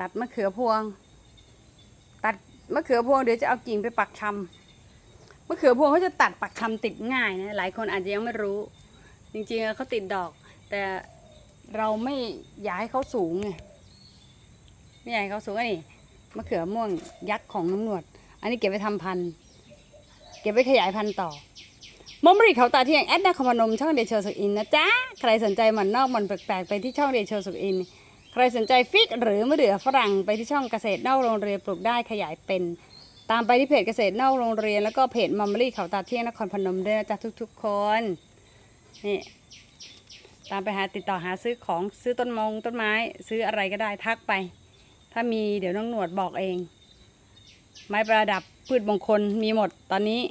ตัดมะเขือพวง ตัดมะเขือพวงเดี๋ยวจะเอากิ่งไปปักชำมะเขือพวงเขาจะตัดปักชำติดง่ายนะหลายคนอาจจะยังไม่รู้ จริงๆเขาติดดอก แต่เราไม่อยากให้เขาสูงไงไม่อยากให้เขาสูงอันนี้มะเขือม่วงยักษ์ของน้ำหนวด อันนี้เก็บไปทำพันธุ์เก็บไว้ขยายพันธุ์ต่อมอมริเขาตาเที่ยงแอดนาคอมานมช่องเดชโชสุกอินนะจ๊ะ ใครสนใจหมันนอกหมันแปลกๆ ไปที่ช่องเดชโชสุกอิน ใครสนใจฟิกหรือมะเดื่อฝรั่งไปที่ช่องเกษตรนอกโรงเรียนปลูกได้ขยายเป็น ตามไปที่เพจเกษตรนอกโรงเรียน แล้วก็เพจมัมบรีเขาตาเที่ยงนครพนมด้วยนะจ๊ะทุกๆคนนี่ตามไปหาติดต่อหาซื้อของซื้อต้นมงต้นไม้ ซื้ออะไรก็ได้ทักไป ถ้ามีเดี๋ยวน้องหนวดบอกเอง ไม้ประดับพืชมงคลมีหมดตอนนี้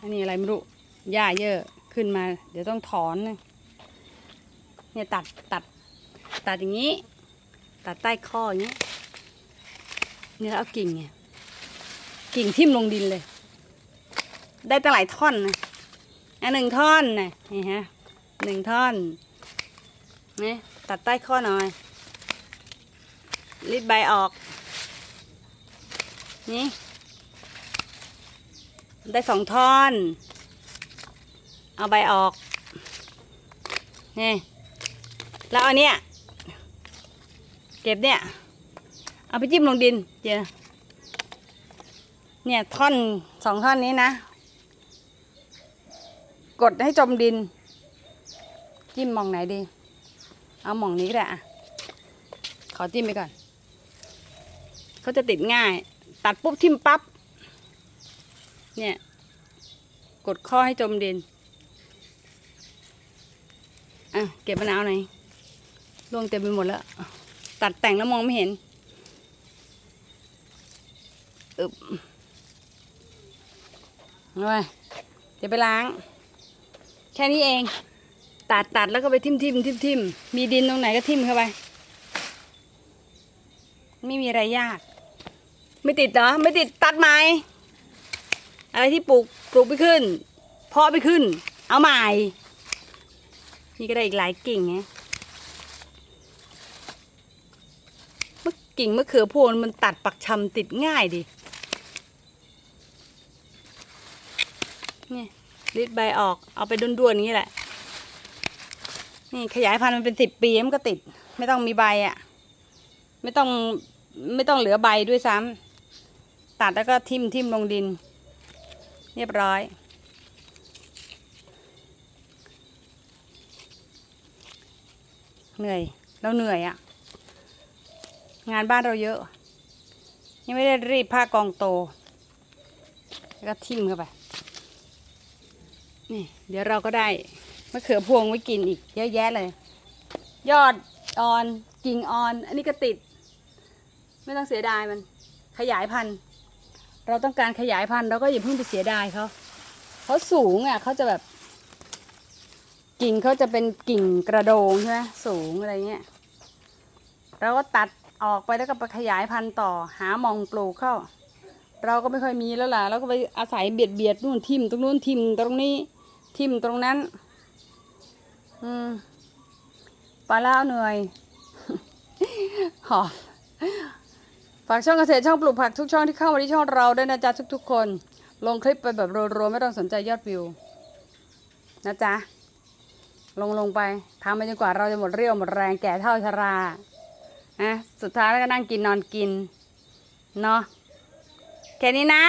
อันนี้อะไรไม่รู้หญ้าเยอะขึ้นมา เดี๋ยวต้องถอนนะ เนี่ยตัดตัดตัดอย่างนี้ ตัดใต้ข้ออย่างนี้ เนี่ยแล้วเอากิ่งเนี่ยกิ่งทิ่มลงดินเลย ได้ตั้งหลายท่อนนะอันหนึ่งท่อนนะนี่ฮะหนึ่งท่อนนี่ตัดใต้ข้อหน่อยรีดใบออก นี่ ได้สองท่อน เอาใบออก นี่ แล้วเอาเนี้ยเก็บเนี่ยเอาไปจิ้มลงดินเจอเนี่ยท่อนสองท่อนนี้นะ กดให้จมดิน จิ้มมองไหนดี เอาหมองนี้ก็ได้อะขอจิ้มไปก่อน เขาจะติดง่าย ตัดปุ๊บทิ่มปั๊บเนี่ย กดข้อให้จมดินอะเก็บมะนาวหน่อย ร่วงเต็มไปหมดแล้ว ตัดแต่งแล้วมองไม่เห็นอึบเอาไปจะไปล้าง แค่นี้เอง ตัดตัดแล้วก็ไปทิ่มทิ่มทิ่มทิ่มมีดินตรงไหนก็ทิ่มเข้าไป ไม่มีอะไรยาก ไม่ติดเหรอ ไม่ติดตัดไหมอะไรที่ปลูกปลูกไม่ขึ้น เพาะไม่ขึ้น เอาใหม่ นี่ก็ได้อีกหลายกิ่งไงเมื่อ กิ่งมะเขือพวงมันตัดปักชำติดง่ายดินี่รีดใบออกเอาไปด้วนๆอย่างนี้แหละ นี่ขยายพันธุ์มันเป็นสิบปีมันก็ติด ไม่ต้องมีใบอะ่ะ ไม่ต้องไม่ต้องเหลือใบด้วยซ้ำตัดแล้วก็ทิ่มทิ่มลงดิน เรียบร้อย เหนื่อยเราเหนื่อยอะ่ะ งานบ้านเราเยอะ ยังไม่ได้รีดผ้ากองโต แล้วก็ทิ่มเข้าไป นี่ เดี๋ยวเราก็ได้มะเขือพวงไว้กินอีกเยอะแยะเลย ยอดอ่อนกิ่งอ่อน อันนี้ก็ติด ไม่ต้องเสียดายมัน ขยายพันธุ์ เราต้องการขยายพันธุ์เราก็อย่าเพิ่งไปเสียดายเขาเขาสูงอะเขาจะแบบ กิ่งเขาจะเป็นกิ่งกระโดงใช่ไหมสูงอะไรเงี้ยเราก็ตัด ออกไปแล้วก็ไปขยายพันธุ์ต่อหามองปลูกเข้า เราก็ไม่ค่อยมีแล้วล่ะเราก็ไปอาศัยเบียดเบียดนู่นทิมตรงนู้นทิมตรงนี้ทิมตรงนั้น อืมปลาแล้วเหนื่อยหอบฝากช่องเกษตรช่องปลูกผักทุกช่องที่เข้ามาที่ช่องเราด้วยนะจ๊ะทุกๆคน ลงคลิปไปแบบรัวๆไม่ต้องสนใจยอดวิว นะจ๊ะลงลงไปทำไปจนกว่าเราจะหมดเรี่ยวหมดแรงแก่เท่าชรา นะสุดท้ายแล้วก็นั่งกินนอนกินเนาะแค่นี้นะ